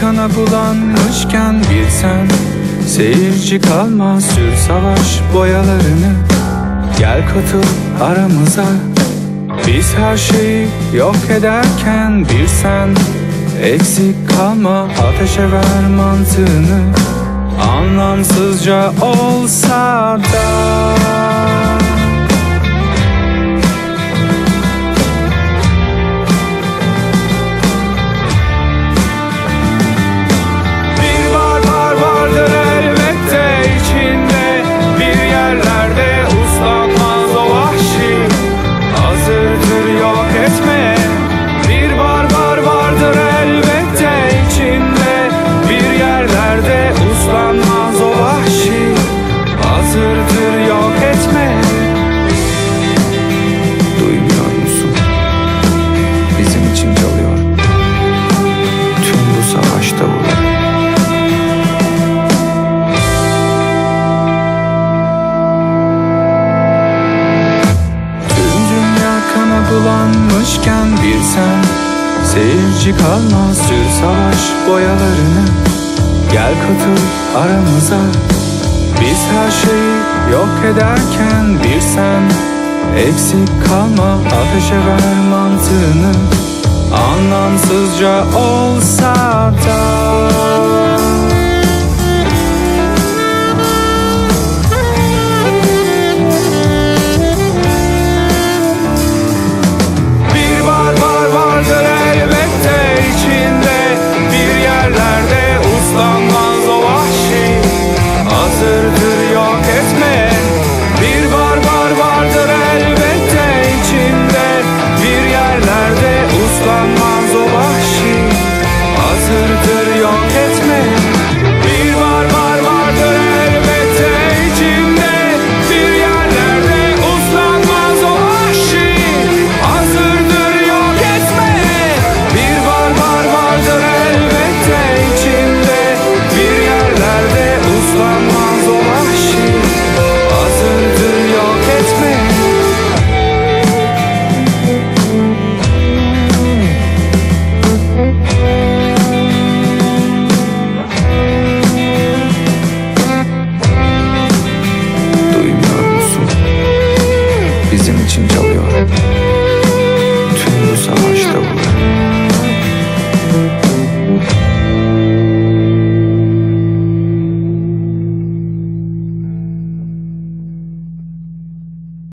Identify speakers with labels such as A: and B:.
A: kana bulanmışken bilsen Seyirci kalmaz sür savaş boyalarını. Gel katıl aramıza Biz her şeyi yok ederken bir sen Eksik kalma ateşe ver mantığını. Anlamsızca olsa da uslanmaz o vahşi Hazırdır yok etmeye Duymuyor musun? Bizim için çalıyor. Tüm bu savaş davulları Tüm dünya kana bulanmışken bir sen. Seyirci kalmaz sür savaş boyalarını Gel katıl aramıza. Biz her şeyi yok ederken bir sen Eksik kalma ateşe ver mantığını. Anlamsızca olsa da Bizim için çalıyor